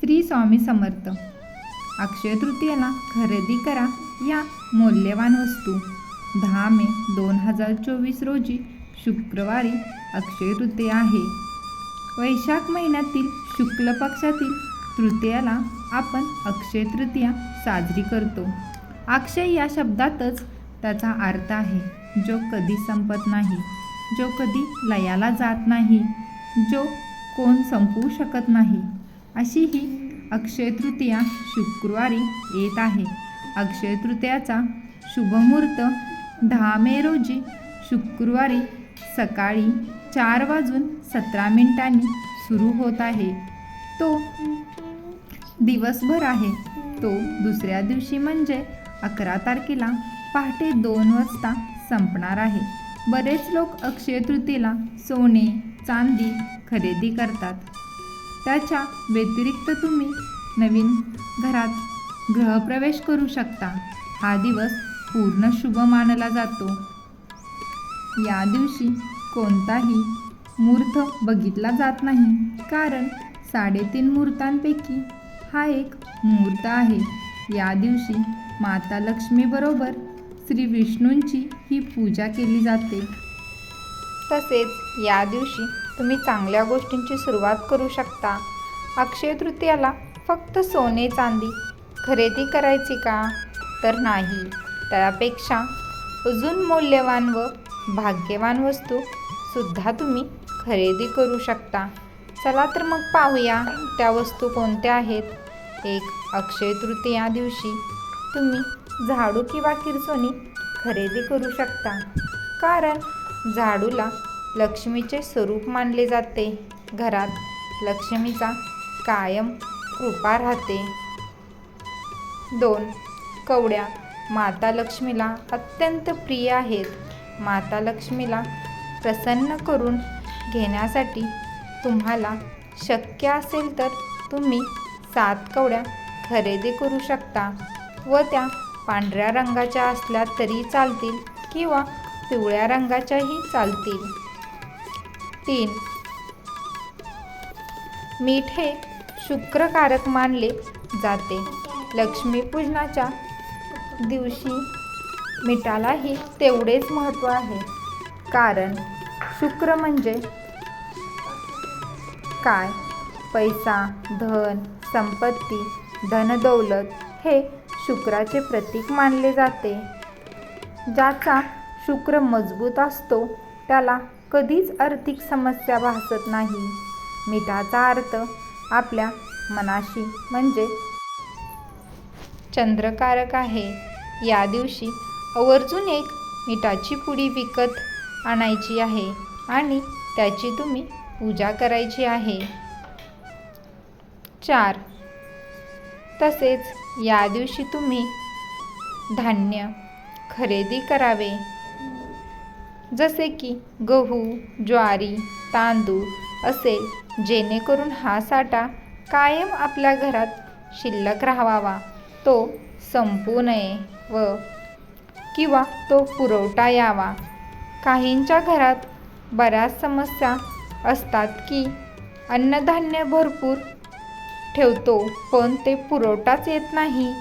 श्री स्वामी समर्थ. अक्षय तृतीयेला खरेदी करा या मौल्यवान वस्तू. दहा मे दोन हजार चोवीस रोजी शुक्रवारी अक्षय तृतीया आहे. वैशाख महिन्यातील शुक्ल पक्षातील तृतीयाला आपण अक्षय तृतीया साजरी करतो. अक्षय या शब्दातच त्याचा अर्थ आहे जो कधी संपत नाही जो कधी लयाला जात नाही जो कोण संपवू शकत नाही. अशी ही अक्षय तृतीया शुक्रवारी येत आहे. अक्षय तृतीयाचा शुभमुहूर्त दहा मे रोजी शुक्रवारी सकाळी चार वाजून सतरा मिनिटांनी सुरू होत आहे. तो दिवसभर आहे. तो दुसऱ्या दिवशी म्हणजे अकरा तारखेला पहाटे दोन वाजता संपणार आहे. बरेच लोक अक्षय तृतीला सोने चांदी खरेदी करतात. त्याच्या व्यतिरिक्त तुम्ही नवीन घरात गृहप्रवेश करू शकता. हा दिवस पूर्ण शुभ मानला जातो. या दिवशी कोणताही मूर्त बघितला जात नाही. कारण साडेतीन मूर्तांपैकी हा एक मूर्त आहे. या दिवशी माता लक्ष्मीबरोबर श्री विष्णूंची ही पूजा केली जाते. तसेच या दिवशी तुम्ही चांगल्या गोष्टींची सुरुवात करू शकता. अक्षय तृतीयाला फक्त सोने चांदी खरेदी करायची का? तर नाही. त्यापेक्षा अजून मौल्यवान व भाग्यवान वस्तू सुद्धा तुम्ही खरेदी करू शकता. चला तर मग पाहूया त्या वस्तू कोणत्या आहेत. एक अक्षय तृतीया दिवशी तुम्ही झाडू किंवा किरसोनी खरेदी करू शकता. कारण झाडूला लक्ष्मीचे स्वरूप मानले जाते. घरात लक्ष्मीचा कायम कृपा राहते. दोन कवड्या. माता लक्ष्मीला अत्यंत प्रिय आहेत. माता लक्ष्मीला प्रसन्न करून घेण्यासाठी तुम्हाला शक्य असेल तर तुम्ही सात कवड्या खरेदी करू शकता व त्या पांढऱ्या रंगाच्या असल्या तरी चालतील किंवा पिवळ्या रंगाच्याही चालतील. तीन. मीठ हे शुक्रकारक मानले जाते. लक्ष्मीपूजनाच्या दिवशी मिठालाही तेवढेच महत्त्व आहे. कारण शुक्र म्हणजे काय? पैसा धन संपत्ती धनदौलत हे शुक्राचे प्रतीक मानले जाते. ज्याचा शुक्र मजबूत असतो त्याला कधीच आर्थिक समस्या भासत नाही. मिठाचा अर्थ आपल्या मनाशी म्हणजे चंद्रकारक आहे. या दिवशी आवर्जून एक मिठाची पुडी विकत आणायची आहे आणि त्याची तुम्ही पूजा करायची आहे. चार. तसेच या दिवशी तुम्ही धान्य खरेदी करावे. जसे की गहू ज्वारी तांदूळ असेल जेणेकरून हा साठा कायम आपल्या घरात शिल्लक राहावा. तो संपू नये व किंवा तो पुरवठा यावा. काहींच्या घरात बऱ्याच समस्या असतात की अन्नधान्य भरपूर ठेवतो पण ते पुरवठाच येत नाही.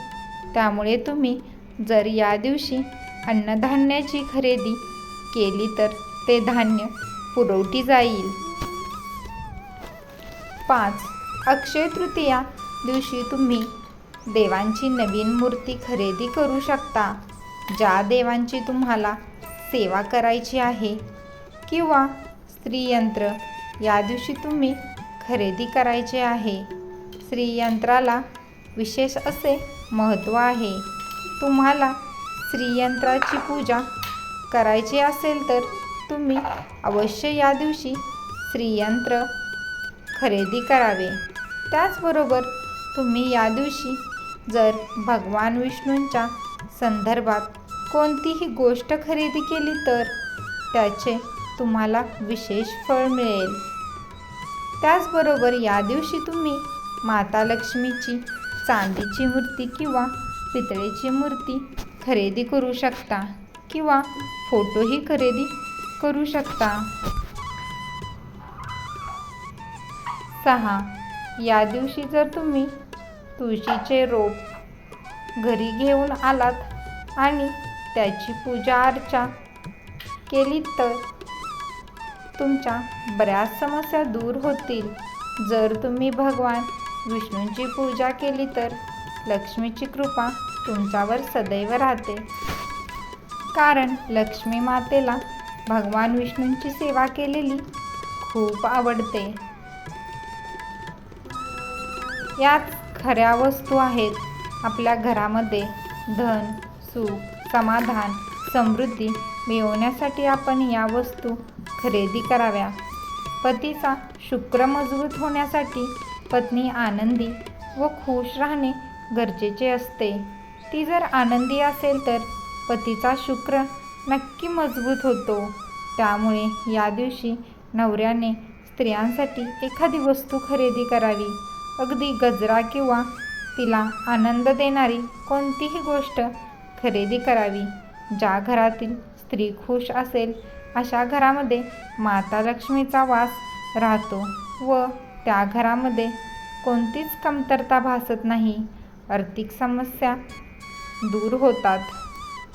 त्यामुळे तुम्ही जर या दिवशी अन्नधान्याची खरेदी केली तर ते धान्य पुरवठी जाईल. पाच. अक्षय तृतीया दिवशी तुम्ही देवांची नवीन मूर्ती खरेदी करू शकता. ज्या देवांची तुम्हाला सेवा करायची आहे किंवा स्त्रीयंत्र या दिवशी तुम्ही खरेदी करायचे आहे. स्त्रीयंत्राला विशेष असे महत्त्व आहे. तुम्हाला स्त्रीयंत्राची पूजा करायची असेल तर तुम्ही अवश्य या दिवशी स्त्रीयंत्र खरेदी करावे. त्याचबरोबर तुम्ही या दिवशी जर भगवान विष्णूंच्या संदर्भात कोणतीही गोष्ट खरेदी केली तर त्याचे तुम्हाला विशेष फळ मिळेल. त्याचबरोबर या दिवशी तुम्ही माता लक्ष्मीची चांदीची मूर्ती किंवा पितळेची मूर्ती खरेदी करू शकता. किंवा फोटोही खरेदी करू शकता. सहा. या दिवशी जर तुम्ही तुळशीचे रोप घरी घेऊन आलात आणि त्याची पूजा अर्चा केली तर तुमच्या बऱ्याच समस्या दूर होतील. जर तुम्ही भगवान विष्णूंची पूजा केली तर लक्ष्मीची कृपा तुमच्यावर सदैव राहते. कारण लक्ष्मी मातेला भगवान विष्णूंची सेवा केलेली खूप आवडते. यात खऱ्या वस्तू आहेत. आपल्या घरामध्ये धन सुख समाधान समृद्धी मिळवण्यासाठी आपण या वस्तू खरेदी कराव्या. पतीचा शुक्र मजबूत होण्यासाठी पत्नी आनंदी व खुश राहणे गरजेचे असते. ती जर आनंदी असेल तर पतीचा शुक्र नक्की मजबूत होतो. त्यामुळे या दिवशी नवऱ्याने स्त्रियांसाठी एखादी वस्तू खरेदी करावी. अगदी गजरा किंवा तिला आनंद देणारी कोणतीही गोष्ट खरेदी करावी. ज्या घरातील स्त्री खुश असेल अशा घरामध्ये माता लक्ष्मीचा वास राहतो व त्या घरामध्ये कोणतीच कमतरता भासत नाही. आर्थिक समस्या दूर होतात.